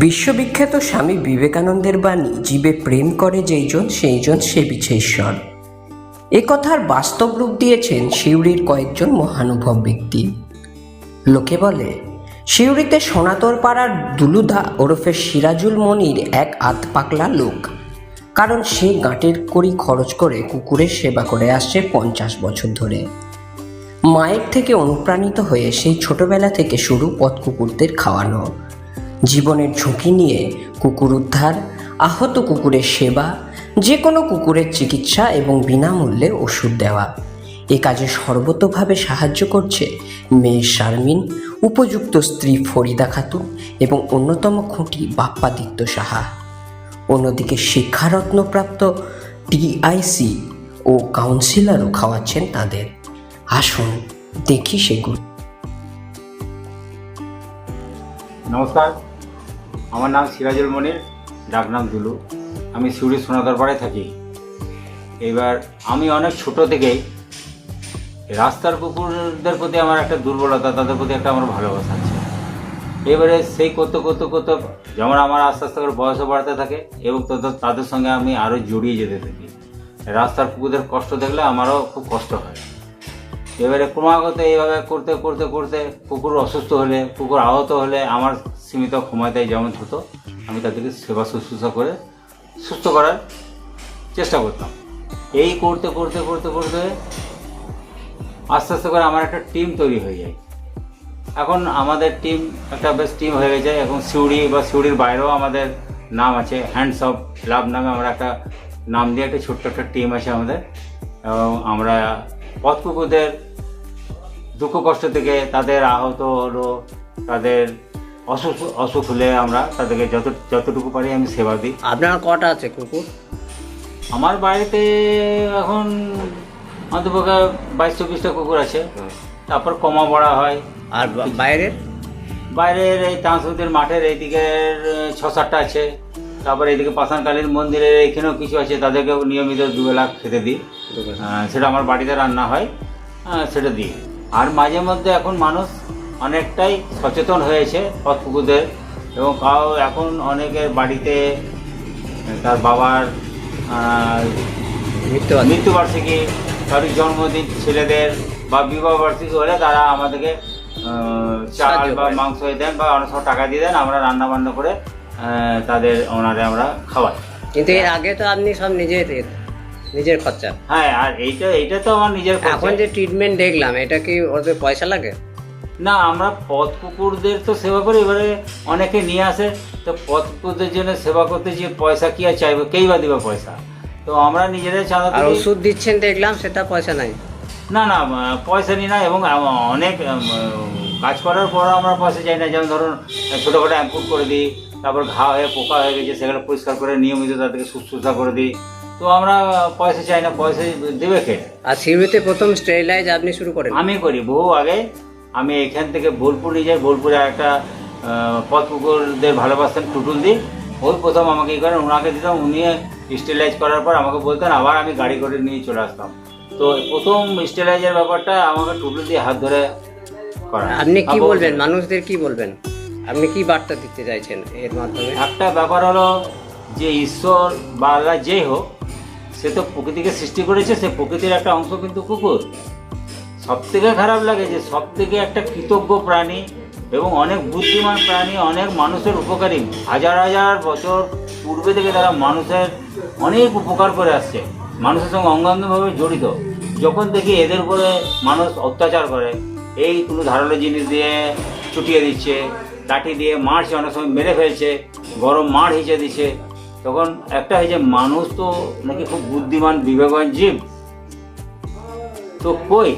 বিশ্ববিখ্যাত স্বামী বিবেকানন্দের বাণী, জীবে প্রেম করে যেইজন সেইজন সেবিছে ঈশ্বর এ কথার বাস্তব রূপ দিয়েছেন সিউড়ির কয়েকজন মহানুভব ব্যক্তি। লোকে বলে সিউড়িতে সোনাতর পাড়ার দুলুদা ওরফে সিরাজুল মনির এক আতপাকলা লোক। কারণ সে গাঁটের কড়ি খরচ করে কুকুরের সেবা করে আসছে পঞ্চাশ বছর ধরে। মায়ের থেকে অনুপ্রাণিত হয়ে সেই ছোটবেলা থেকে শুরু পথ কুকুরদের খাওয়ানো। জীবনের ঝুঁকি নিয়ে কুকুর উদ্ধার, আহত কুকুরের সেবা যে কোনো কুকুরের চিকিৎসা এবং বিনামূল্যে ওষুধ দেওয়া। এ কাজে সর্বতোভাবে সাহায্য করছে মেয়ে শারমিন, উপযুক্ত স্ত্রী ফরিদা খাতুন এবং অন্যতম খুঁটি বাপ্পাদিত্য সাহা। অন্যদিকে শিক্ষারত্নপ্রাপ্ত টিআইসি ও কাউন্সিলরও খাওয়াচ্ছেন তাদের। আসুন দেখি সেগুলো। নমস্কার। আমার নাম সিরাজুল মনির ডাকনাম দুলু। আমি সিউড়ি সোনাদরপাড়ায় থাকি। এবার আমি অনেক ছোট থেকেই রাস্তার কুকুরদের প্রতি আমার একটা দুর্বলতা, তাদের প্রতি একটা আমার ভালোবাসা আছে। এবারে সেই করতে করতে করতে যেমন আমার আস্তে আস্তে করে বয়সও বাড়তে থাকে এবং তাদের তাদের সঙ্গে আমি আরও জড়িয়ে যেতে থাকি। রাস্তার কুকুরদের কষ্ট দেখলে আমারও খুব কষ্ট হয়। এবারে ক্রমাগত এইভাবে করতে করতে করতে কুকুর অসুস্থ হলে কুকুর আহত হলে আমার সীমিত ক্ষমতায় যেমন হতো, আমি তাদেরকে সেবা শুশ্রূষা করে সুস্থ করার চেষ্টা করতাম। এই করতে করতে করতে করতে আস্তে আস্তে করে আমার একটা টিম তৈরি হয়ে যায়। এখন আমাদের টিম একটা বেশ টিম হয়ে গেছে। এখন সিউড়ি বা সিউড়ির বাইরেও আমাদের নাম আছে হ্যান্ডস অফ লাভ নামে আমরা একটা নাম দিয়ে একটা ছোট্ট একটা টিম আছে আমাদের। এবং আমরা পথ কুকুরদের দুঃখ কষ্ট থেকে তাদের আহত হলো তাদের অসুখ অসুখ হলে আমরা তাদেরকে যত যতটুকু পারি আমি সেবা দিই। আপনার কটা আছে কুকুর? আমার বাড়িতে এখন অন্তপক্ষে বাইশ চব্বিশটা কুকুর আছে। তারপর কমা বড়া হয়। আর বাইরের? বাইরের এই তাঁসুদের মাঠের এইদিকের ছ সাতটা আছে। তারপর এইদিকে পাশানকালীর মন্দিরের এখানেও কিছু আছে তাদেরকেও নিয়মিত দুবেলা খেতে দিই। সেটা আমার বাড়িতে রান্না হয় সেটা দিই। আর মাঝে মধ্যে এখন মানুষ অনেকটাই সচেতন হয়েছে পথ কুকুরদের এবং কাউ এখন অনেকের বাড়িতে তার বাবার মৃত্যুবার্ষিকী। কারোর জন্মদিন ছেলেদের বা বিবাহ বার্ষিকী হলে তারা আমাদেরকে চাল বা। মাংস দেন বা অনেক সময় টাকা দিয়ে দেন আমরা রান্না বান্না করে তাদের ওনারে আমরা খাওয়াই। কিন্তু এর আগে তো আপনি সব নিজের নিজের খরচা। হ্যাঁ আর এইটা এইটা তো আমার নিজের। এখন যে ট্রিটমেন্ট দেখলাম এটা কি ওদের পয়সা লাগে? না আমরা পথ কুকুরদের তো সেবা করি এবারে অনেকে নিয়ে আসে তো পথ কুকুরদের জন্য সেবা করতে যে পয়সা কি আর চাইবে কেই বা দিবে পয়সা? তো আমরা নিজেরাই চাঁদা আর ওষুধ দিচ্ছেন দেখলাম সেটা পয়সা নাই। না না পয়সা নিই না এবং অনেক কাজ করার পর আমরা পয়সা চাই না যেমন ধরুন ছোটোখাটো অ্যাম্পুট করে দিই তারপর ঘা হয়ে পোকা হয়ে গেছে সেগুলো পরিষ্কার করে নিয়মিত তাদেরকে শুশ্রূষা করে দিই। তো আমরা পয়সা চাই না পয়সা দেবে কে? আর সিউড়িতে প্রথম স্টেরিলাইজ আপনি শুরু করেন। আমি করি বহু আগে আমি এখান থেকে বোলপুর নিয়ে যাই বোলপুরে একটা পথ কুকুরদের ভালোবাসতেন টুটুল দিই ওই প্রথম আমাকে ই করেন ওনাকে দিতাম উনি স্টেলাইজ করার পর আমাকে বলতেন আবার আমি গাড়ি করে নিয়ে চলে আসতাম। তো প্রথম স্টেলাইজের ব্যাপারটা আমাকে টুটুল দিয়ে হাত ধরে করা আপনি কি বলবেন? মানুষদের কি বলবেন? আপনি কি বার্তা দিতে চাইছেন এর মাধ্যমে? একটা ব্যাপার হলো যে ঈশ্বর বা আল্লাহ যেই হোক, সে তো প্রকৃতিকে সৃষ্টি করেছে, সে প্রকৃতির একটা অংশ কিন্তু কুকুর। সব থেকে খারাপ লাগে যে সব থেকে একটা কৃতজ্ঞ প্রাণী এবং অনেক বুদ্ধিমান প্রাণী, অনেক মানুষের উপকারী, হাজার হাজার বছর পূর্বে থেকে তারা মানুষের অনেক উপকার করে আসছে, মানুষের সঙ্গে অঙ্গাঙ্গভাবে জড়িত। যখন দেখি এদের উপরে মানুষ অত্যাচার করে, এই কোনো ধারালো জিনিস দিয়ে চুটিয়ে দিচ্ছে, লাঠি দিয়ে মারছে, অনেক সময় মেরে ফেলছে, গরম মার হিঁচে দিচ্ছে তখন একটা হয়েছে মানুষ তো নাকি খুব বুদ্ধিমান বিবেকবান জীব। তো কই?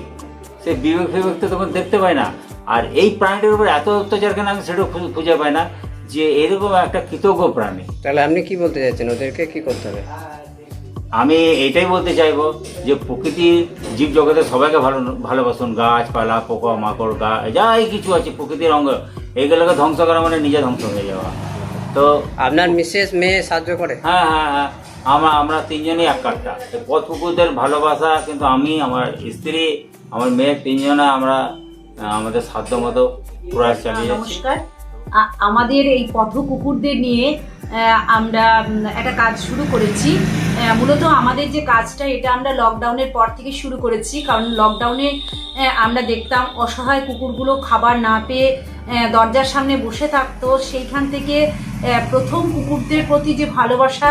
সে বিবেক ফিবেক তো তখন দেখতে পায় না। আর এই প্রাণীটার উপর এত অত্যাচার কেন আমি সেটাও খুঁজে পাই না যে এরকম একটা কৃতজ্ঞ প্রাণী। তাহলে আপনি কি বলতে চাইছেন? ওদেরকে কি করতে হবে? আমি এটাই বলতে চাইব যে প্রকৃতির জীব জগতে সবাইকে ভালো ভালোবাসুন। গাছপালা পোকা মাকড় গা যাই কিছু আছে প্রকৃতির অঙ্গ। এইগুলোকে ধ্বংস করা মানে নিজে ধ্বংস হয়ে যাওয়া। তো আপনার মিসেস মেয়ে সাহায্য করে। হ্যাঁ হ্যাঁ হ্যাঁ। আমরা আমরা তিনজনই এক কাঠটা পথ কুকুরদের ভালোবাসা কিন্তু আমি আমার স্ত্রী আমার মেয়ে তিনজনে আমরা আমাদের সাধ্য মতো প্রয়াস চালিয়ে যাচ্ছি। আমাদের এই পথ কুকুরদের নিয়ে আমরা একটা কাজ শুরু করেছি। মূলত আমাদের যে কাজটা এটা আমরা লকডাউনের পর থেকে শুরু করেছি। কারণ লকডাউনে আমরা দেখতাম অসহায় কুকুরগুলো খাবার না পেয়ে দরজার সামনে বসে থাকতো সেইখান থেকে প্রথম কুকুরদের প্রতি যে ভালোবাসা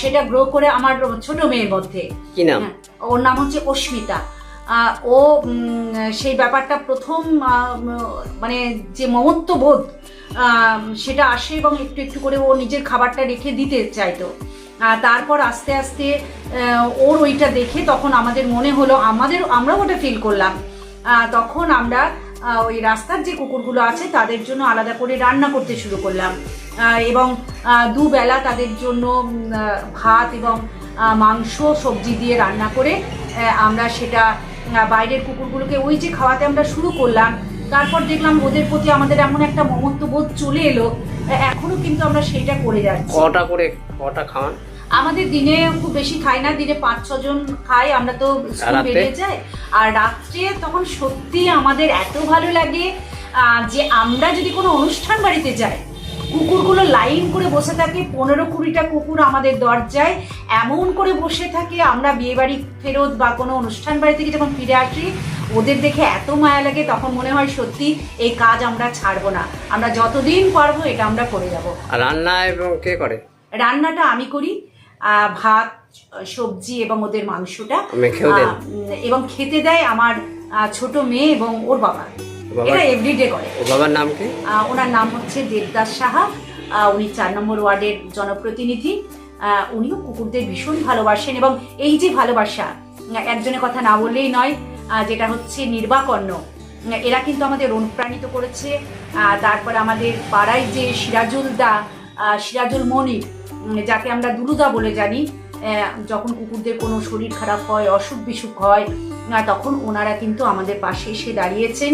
সেটা গ্রো করে আমার ছোট মেয়ের মধ্যে। কি নাম? হ্যাঁ, ওর নাম হচ্ছে অস্মিতা। ও সেই ব্যাপারটা প্রথম মানে যে মমত্ব বোধ সেটা আসে এবং একটু একটু করে ও নিজের খাবারটা রেখে দিতে চাইতো। আর তারপর আস্তে আস্তে ওর ওইটা দেখে তখন আমাদের মনে হলো আমাদের আমরাও ওটা ফিল করলাম। তখন আমরা ওই রাস্তার যে কুকুরগুলো আছে, তাদের জন্য আলাদা করে রান্না করতে শুরু করলাম। এবং দুবেলা তাদের জন্য ভাত এবং মাংস, সবজি দিয়ে রান্না করে আমরা সেটা বাইরের কুকুরগুলোকে ওই যে খাওয়াতে আমরা শুরু করলাম। তারপর দেখলাম ওদের প্রতি আমাদের এমন একটা মমত্ব বোধ চলে এলো, এখনও কিন্তু আমরা সেইটা করে যাচ্ছি। কটা করে, কটা খাওয়ান? আমাদের দিনে খুব বেশি খাই না দিনে পাঁচ ছজন খাই আমরা তো? বেরিয়ে যাই। আর রাত্রে তখন সত্যি আমাদের এত ভালো লাগে যে আমরা যদি কোনো অনুষ্ঠান বাড়িতে যাই কুকুরগুলো লাইন করে বসে থাকে পনেরো কুড়িটা কুকুর আমাদের দরজায় এমন করে বসে থাকে আমরা বিয়ে বাড়ি ফেরত বা কোনো অনুষ্ঠান বাড়ি থেকে যখন ফিরে আসি ওদের দেখে এত মায়া লাগে তখন মনে হয় সত্যি এই কাজ আমরা ছাড়বো না। আমরা যতদিন পারব এটা আমরা করে যাব। রান্না এবং কে করে? রান্নাটা আমি করি ভাত সবজি এবং ওদের মাংসটা এবং খেতে দেয় আমার ছোট মেয়ে এবং ওর বাবা? এটা এভরিডে করে। বাবার নাম কি? ওনার নাম হচ্ছে দেবদাস সাহা। উনি চার নম্বর ওয়ার্ডের জনপ্রতিনিধি। উনিও কুকুরদের ভীষণ ভালোবাসেন এবং এই যে ভালোবাসা একজনের কথা না বললেই নয় যেটা হচ্ছে নির্বাকর্ণ। এরা কিন্তু আমাদের অনুপ্রাণিত করেছে। আহ, তারপর আমাদের পাড়ায় যে সিরাজুল দা সিরাজুল মনির যাকে আমরা দুলুদা বলে জানি যখন কুকুরদের কোনো শরীর খারাপ হয়, অসুখ বিসুখ হয় তখন ওনারা কিন্তু আমাদের পাশে এসে দাঁড়িয়েছেন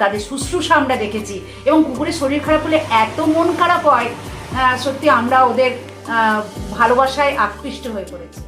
তাদের শুশ্রূষা আমরা দেখেছি। এবং কুকুরের শরীর খারাপ হলে এত মন খারাপ হয় সত্যি আমরা ওদের ভালোবাসায় আকৃষ্ট হয়ে পড়েছি।